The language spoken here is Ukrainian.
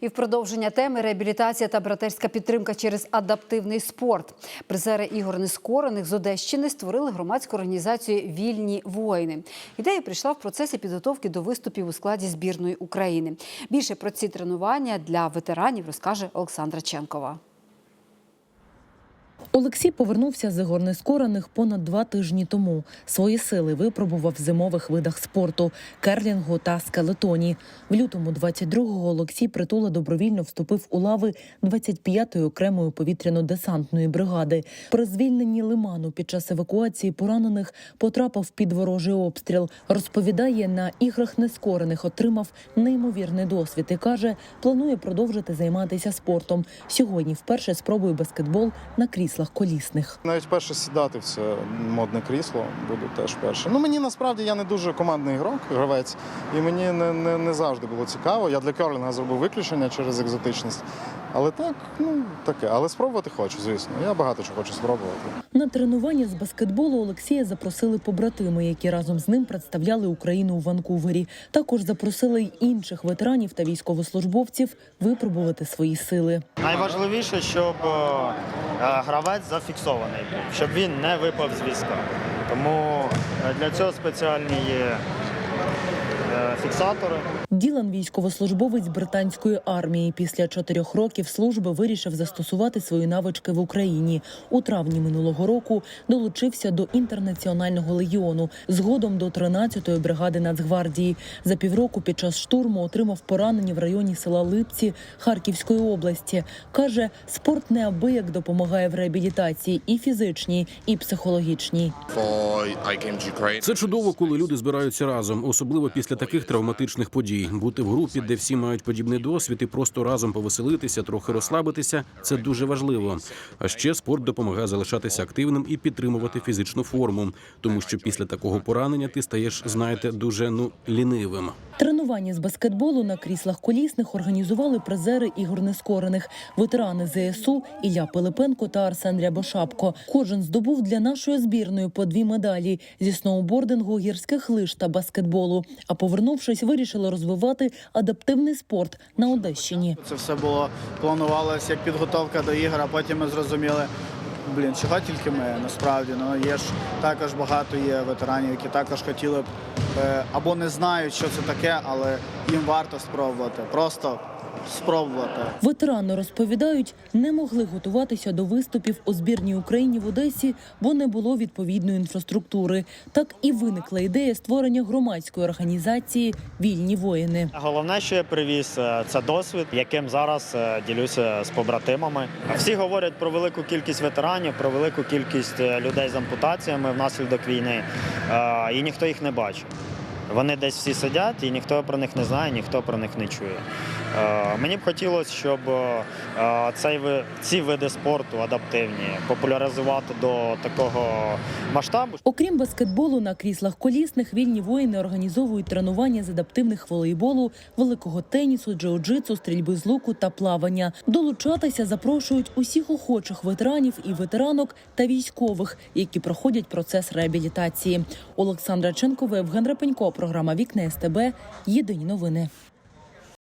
І в продовження теми реабілітація та братерська підтримка через адаптивний спорт. Призери ігор нескорених з Одещини створили громадську організацію Вільні воїни. Ідея прийшла в процесі підготовки до виступів у складі збірної України. Більше про ці тренування для ветеранів розкаже Олександра Ченкова. Олексій повернувся з ігор нескорених понад два тижні тому. Свої сили випробував в зимових видах спорту керлінгу та скелетоні. В лютому 22-го Олексій притула добровільно вступив у лави 25-ї окремої повітряно-десантної бригади. При звільненні лиману під час евакуації поранених потрапив під ворожий обстріл. Розповідає, на іграх нескорених отримав неймовірний досвід і каже, планує продовжити займатися спортом. Сьогодні вперше спробує баскетбол на кріслах колісних. Навіть перше сідати в це модне крісло буду теж перше. Ну мені насправді я не дуже командний ігрок, гравець, і мені не, не, не завжди було цікаво. Я для керлінга зробив виключення через екзотичність. Але так, ну таке. Але спробувати хочу, звісно. Я багато чого хочу спробувати. На тренування з баскетболу Олексія запросили побратими, які разом з ним представляли Україну у Ванкувері. Також запросили й інших ветеранів та військовослужбовців випробувати свої сили. Найважливіше, щоб е, гравець зафіксований був, щоб він не випав з візка. Тому е, для цього спеціальні є е, фіксатори. Ділан, військовослужбовець британської армії, після чотирьох років служби вирішив застосувати свої навички в Україні. У травні минулого року долучився до інтернаціонального легіону, згодом до 13-ї бригади Нацгвардії. За півроку під час штурму отримав поранення в районі села Липці Харківської області. каже, спорт неабияк допомагає в реабілітації і фізичній, і психологічній. Це чудово, коли люди збираються разом, особливо після таких травматичних подій. Бути в групі, де всі мають подібний досвід, і просто разом повеселитися, трохи розслабитися. Це дуже важливо. А ще спорт допомагає залишатися активним і підтримувати фізичну форму, тому що після такого поранення ти стаєш, знаєте, дуже ну лінивим. Тренування з баскетболу на кріслах колісних організували призери ігор нескорених, ветерани ЗСУ Ілля Пилипенко та Арсен Рябошапко. Кожен здобув для нашої збірної по дві медалі зі сноубордингу, гірських лиж та баскетболу. А повернувшись, вирішили розвивати адаптивний спорт на Одещині. Це все було планувалося як підготовка до ігор, а потім ми зрозуміли, блін, чого тільки ми насправді. Ну є ж також багато є ветеранів, які також хотіли б е, або не знають, що це таке, але їм варто спробувати. Просто спробувати. Ветерани розповідають, не могли готуватися до виступів у збірній Україні в Одесі, бо не було відповідної інфраструктури. Так і виникла ідея створення громадської організації Вільні воїни. Головне, що я привіз, е, це досвід, яким зараз е, ділюся з побратимами. Всі говорять про велику кількість ветеранів, про велику кількість е, людей з ампутаціями внаслідок війни, і ніхто їх не бачить. Вони десь всі сидять, і ніхто про них не знає, ніхто про них не чує. Е, Мені б хотілося, щоб е, цей ці види спорту адаптивні популяризувати до такого масштабу. Окрім баскетболу на кріслах колісних, вільні воїни організовують тренування з адаптивних волейболу, великого тенісу, джиу-джитсу, стрільби з луку та плавання. Долучатися запрошують усіх охочих ветеранів і ветеранок та військових, які проходять процес реабілітації. Олександра Ченкова, Євген Рапенько, програма Вікна СТБ. Єдині новини.